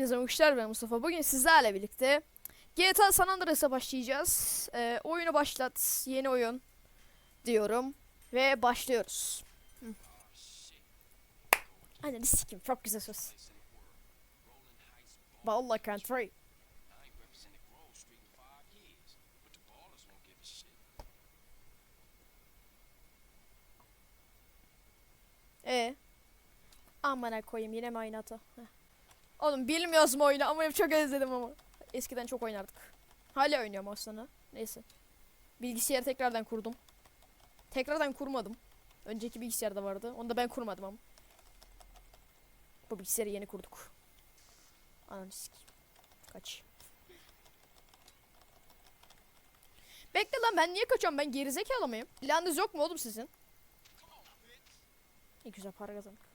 Hepinize hoşlar ben Mustafa. Bugün sizlerle birlikte GTA San Andreas'a başlayacağız. Ee, oyunu başlat, yeni oyun diyorum ve başlıyoruz. Hı. Hadi sikim çok güzel söz. Balla country. E. Amına koyayım yine mi aynı hata? Heh. Oğlum bilmiyoruz mu oyunu ama çok özledim ama. Eskiden çok oynardık. Hala oynuyorum aslında. Neyse. Bilgisayarı tekrardan kurdum. Tekrardan kurmadım. Önceki bilgisayarda vardı. Onu da ben kurmadım ama. Bu bilgisayarı yeni kurduk. Ananı. Kaç. Bekle lan ben niye kaçıyorum? Ben gerizekalı mıyım? Planınız yok mu oğlum sizin? Ne güzel para kazandık.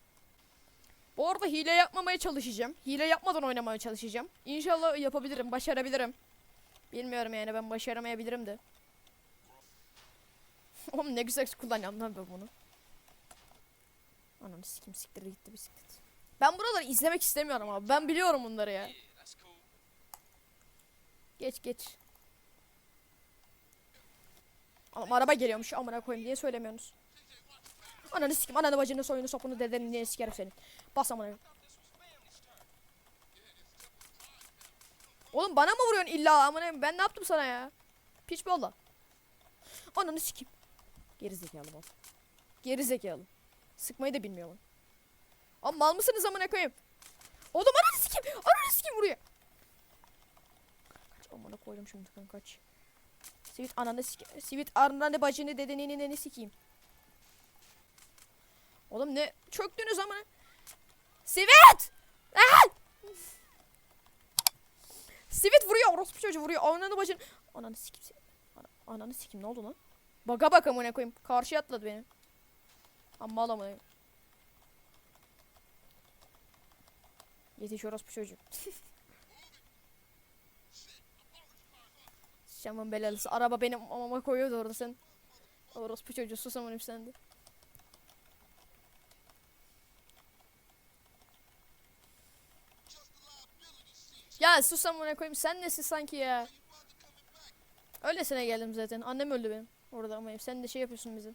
Bu arada hile yapmamaya çalışacağım. Hile yapmadan oynamaya çalışacağım. İnşallah yapabilirim, başarabilirim. Bilmiyorum yani ben başaramayabilirim de. Oğlum ne güzel kullanıyorum lan ben bunu. Ananı sikim siktir gitti bisiklet. Ben buraları izlemek istemiyorum abi. Ben biliyorum bunları ya. Geç geç. Oğlum araba geliyormuş amına koyayım diye söylemiyorsunuz. Ananı sikim ananı bacını soyunu sopunu dedeni niye sikerim senin. Bas amına. Oğlum bana mı vuruyorsun illa amına ben ne yaptım sana ya? Piç bolla. Ananı sikim. Geri zekalı bal. Geri zekalı. Sıkmayı da bilmiyor lan. Ama mal mısınız amına koyayım? Oğlum ananı sikim. Ananı sikim vuruyor. Kaç amına koydum şimdi kaç. Sivit ananı sik Sivit ananı bacını dedenini neni sikeyim. Oğlum ne çöktünüz ama. Sivit! Ah! Sivit vuruyor orospu çocuğu vuruyor. Ananı bacını. Ananı sikim Ananı sikim ne oldu lan? Baka baka amına koyayım. Karşıya atladı beni. Amma alamayım. Yetiş orospu çocuğu. Şamın belalısı. Araba benim amama koyuyordu orada sen. Orospu çocuğu sus amanım sen Ya sus koyayım sen nesin sanki ya? Öylesine geldim zaten. Annem öldü benim. Orada ama sen de şey yapıyorsun bize.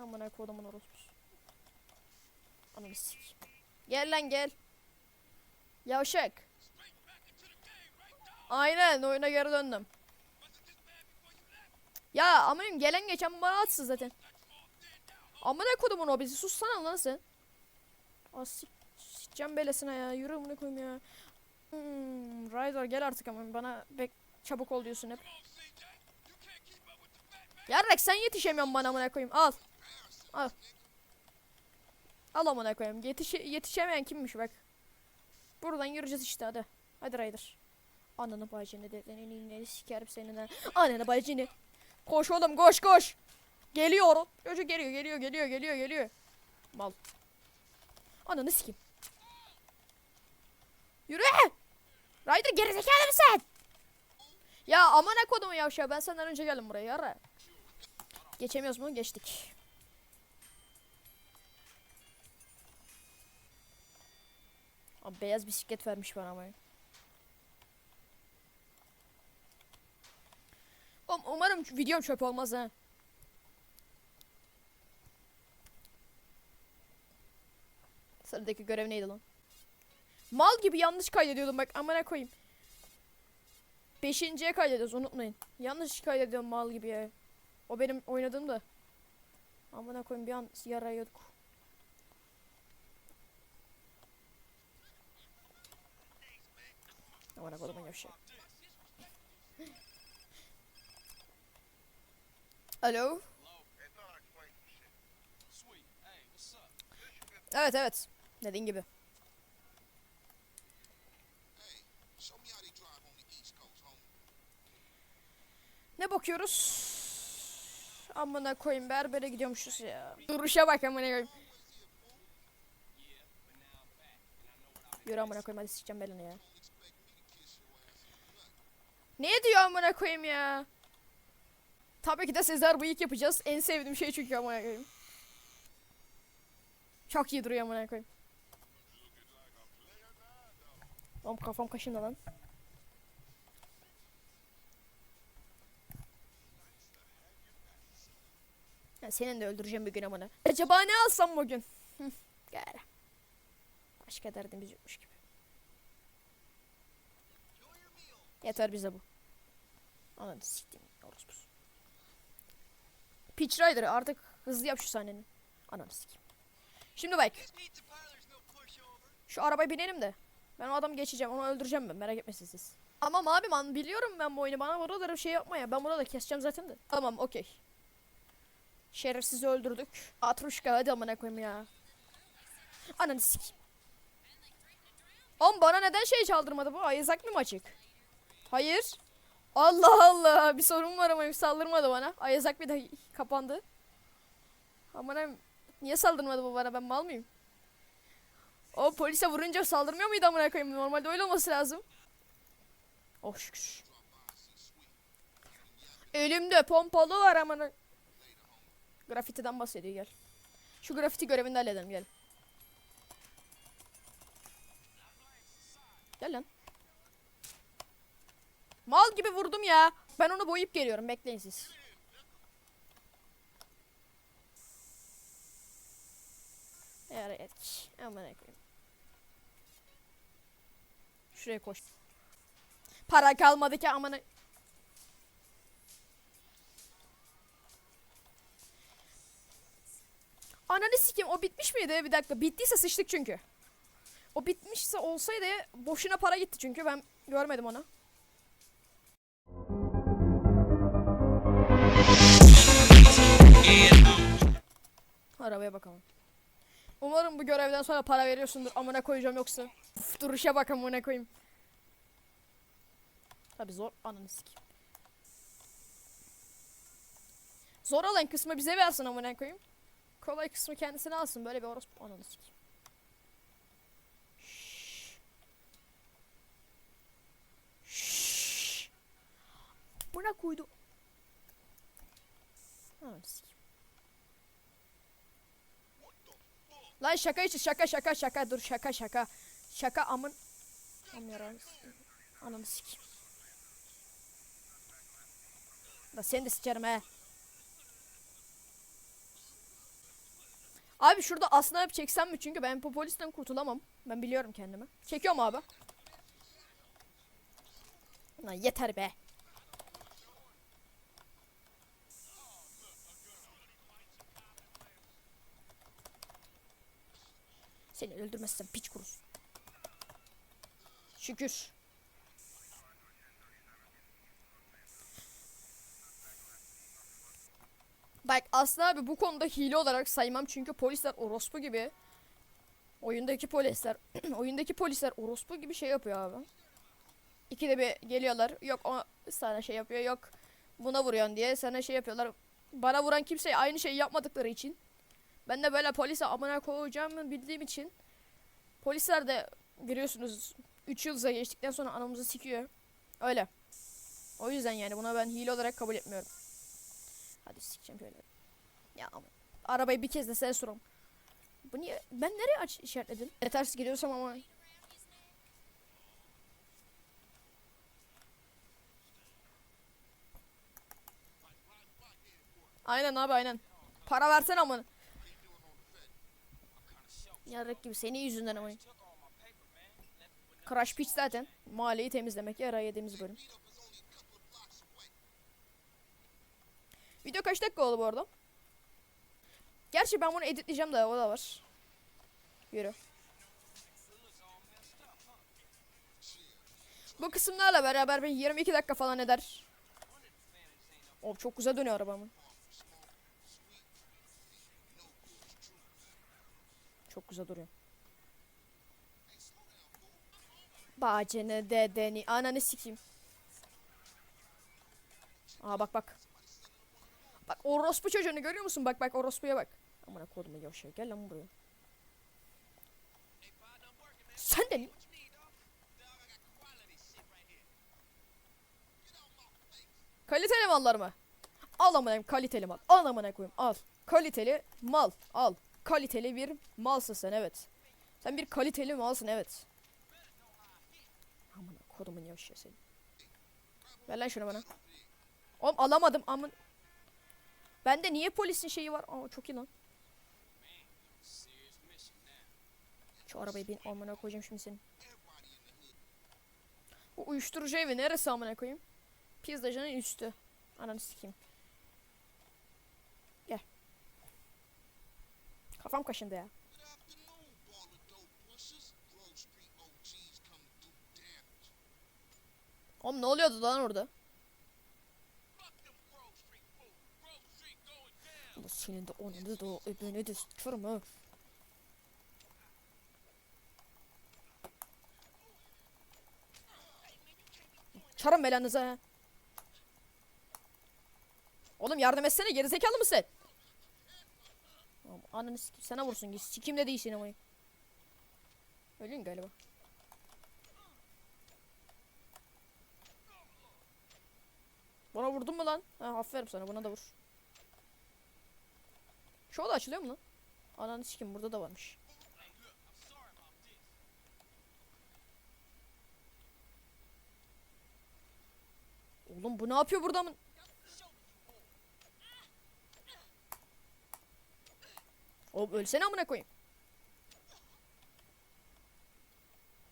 Amına kodumun orospusu. Ananı sikeyim. Gel lan gel. Yavşak. Aynen oyuna geri döndüm. Ya amanım gelen geçen bana atsın zaten. Amına kodumun o bizi sussana lan sen. As Sikeceğim belesine ya. Yürü amına koyayım ya. Hmm, Ryder gel artık ama bana bek çabuk ol diyorsun hep. Yarrak sen yetişemiyorsun bana amına koyayım. Al. Al. Al amına koyayım. Yetiş yetişemeyen kimmiş bak. Buradan yürüyeceğiz işte hadi. Hadi Ryder. Ananı bacını dedenin iğneni sikerim senin ha. Ananı bacını. Koş oğlum koş koş. Geliyor. Çocuk geliyor geliyor geliyor geliyor geliyor. Mal. Ananı sikeyim. Yürü! Ryder gerizekalı mısın? Ya amına kodumu yavşağı ben senden önce geldim buraya yara. Geçemiyoruz mu? Geçtik. Abi beyaz bisiklet vermiş bana ama. Oğlum umarım videom çöp olmaz ha. Sıradaki görev neydi lan? Mal gibi yanlış kaydediyordum bak amına koyayım. Beşinciye kaydediyoruz unutmayın. Yanlış kaydediyorum mal gibi ya. O benim oynadığım da. Amına koyayım bir an yarayıyorduk. Amına koyayım yavşak. Alo? Evet evet. Dediğin gibi. Ne bakıyoruz? Amına koyayım berbere gidiyormuşuz ya. Duruşa bak amına koyayım. Yürü amına koyayım hadi sikeceğim belanı ya. Ne diyor amına koyayım ya? Tabii ki de Sezar bıyık yapacağız. En sevdiğim şey çünkü amına koyayım. Çok iyi duruyor amına koyayım. Oğlum kafam kaşındı lan. Ya senin de öldüreceğim bir gün amına. Acaba ne alsam bugün? Gel. Başka derdimiz yokmuş gibi. Yeter bize bu. Ananı siktim. Orospusu. Pitch Rider artık hızlı yap şu sahnenin. Ananı sikeyim. Şimdi bak. Şu arabaya binelim de. Ben o adamı geçeceğim. Onu öldüreceğim ben. Merak etmesin siz. Tamam abi man biliyorum ben bu oyunu. Bana burada şey yapma ya. Ben burada da keseceğim zaten de. Tamam okey. Şerefsizi öldürdük. Atruşka hadi amına koyayım ya. Ananı sikeyim. Oğlum bana neden şey çaldırmadı bu? Ayazak mı açık? Hayır. Allah Allah. Bir sorun var ama saldırmadı bana. Ayazak bir de kapandı. Amına niye saldırmadı bu bana? Ben mal mıyım? O polise vurunca saldırmıyor muydu amına koyayım? Normalde öyle olması lazım. Oh şükür. Elimde pompalı var amına. Grafitiden bahsediyor gel. Şu grafiti görevini de halledelim gel. Gel lan. Mal gibi vurdum ya. Ben onu boyayıp geliyorum. Bekleyin siz. Evet. Aman koyayım. Şuraya koş. Para kalmadı ki amına. Ananı sikeyim o bitmiş miydi? Bir dakika. Bittiyse sıçtık çünkü. O bitmişse olsaydı boşuna para gitti çünkü ben görmedim onu. Arabaya bakalım. Umarım bu görevden sonra para veriyorsundur. Amına koyacağım yoksa. Uf, duruşa bak amına koyayım. Tabi zor. Ananı sikeyim. Zor olan kısmı bize versin amına koyayım. Kolay kısmı kendisine alsın. Böyle bir orospu. Ananı sikeyim. Buna koydu. Ananı sikeyim. Lan şaka için şaka şaka şaka dur şaka şaka. Şaka amın. Amın Ananı sikeyim. Da seni de sikerim he. Abi şurada aslında hep çeksem mi? Çünkü ben bu polisten kurtulamam. Ben biliyorum kendimi. Çekiyorum abi. Lan yeter be. Seni öldürmezsem piç kurusun. Şükür. Bak aslında abi bu konuda hile olarak saymam çünkü polisler orospu gibi. Oyundaki polisler, oyundaki polisler orospu gibi şey yapıyor abi. İkide bir geliyorlar. Yok o sana şey yapıyor. Yok buna vuruyorsun diye sana şey yapıyorlar. Bana vuran kimseye aynı şeyi yapmadıkları için. Ben de böyle polise amına koyacağımı bildiğim için. Polisler de biliyorsunuz 3 yılza geçtikten sonra anamızı sikiyor. Öyle. O yüzden yani buna ben hile olarak kabul etmiyorum. Hadi sikeceğim şöyle. Ya ama arabayı bir kez de sen sorum. Bu niye? Ben nereye aç işaretledim? Ne ters gidiyorsam ama. Aynen abi aynen. Para versene ama. Yarrak gibi senin yüzünden ama. Crash Pitch zaten. Mahalleyi temizlemek. Yara yediğimiz bölüm. Video kaç dakika oldu bu arada? Gerçi ben bunu editleyeceğim de o da var. Yürü. Bu kısımlarla beraber bir 22 dakika falan eder. Oh çok güzel dönüyor arabamın. Çok güzel duruyor. Bacını dedeni ananı sikeyim. Aa bak bak. Bak orospu çocuğunu görüyor musun? Bak bak orospuya bak. Amına kodumu yavşa gel lan buraya. Sen de Kaliteli mallar mı? Al amına kaliteli mal. Al amına koyayım al. Kaliteli mal al. Kaliteli bir malsın sen evet. Sen bir kaliteli malsın evet. kodumun yavaş ya seni. Ver lan şunu bana. Oğlum alamadım amın. Bende niye polisin şeyi var? Aa çok iyi lan. Şu arabayı bin amına koyacağım şimdi senin. Bu uyuşturucu evi neresi amına koyayım? Pizzacının üstü. Ananı sikeyim. Gel. Kafam kaşındı ya. Oğlum ne oluyordu lan orada? Allah senin de onunu da öbürünü de sıçarım ha. Çarım belanıza. Oğlum yardım etsene gerizekalı mısın? Oğlum Ananı sikim sana vursun git sikim de değilsin ama. Ölün galiba. Bana vurdun mu lan? Ha aferin sana buna da vur. Şu oda açılıyor mu lan? Ananı sikim burada da varmış. Oğlum bu ne yapıyor burada mı? Oğlum ölsene amına koyayım.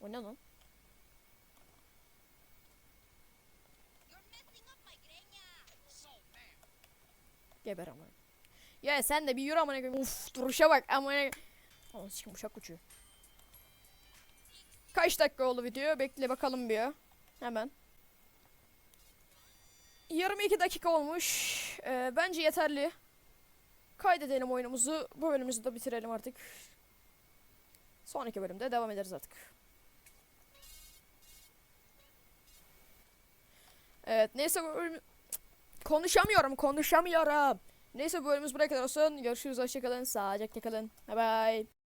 O ne lan? Geber amına. Ya sen de bir yürü amına koyayım. Uf duruşa bak amına. Aman sikim uçak uçuyor. Kaç dakika oldu video? Bekle bakalım bir. Hemen. 22 dakika olmuş. Ee, bence yeterli. Kaydedelim oyunumuzu. Bu bölümümüzü de bitirelim artık. Sonraki bölümde devam ederiz artık. Evet neyse Konuşamıyorum konuşamıyorum. Neyse bu bölümümüz buraya kadar olsun. Görüşürüz hoşçakalın. Sağlıcakla kalın. Bye bye.